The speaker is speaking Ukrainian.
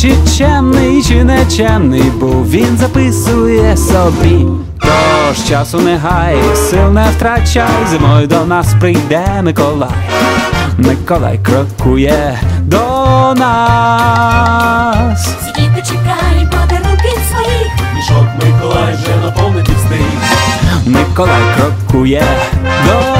чи чемний, чи нечемний, бо він записує собі. Тож часу не гай, сил не втрачай, зимою до нас прийде Миколай. Миколай крокує до нас. Всі діти чекають подарунків своїх. Мішок Миколай вже наповнити встиг. Миколай крокує до нас.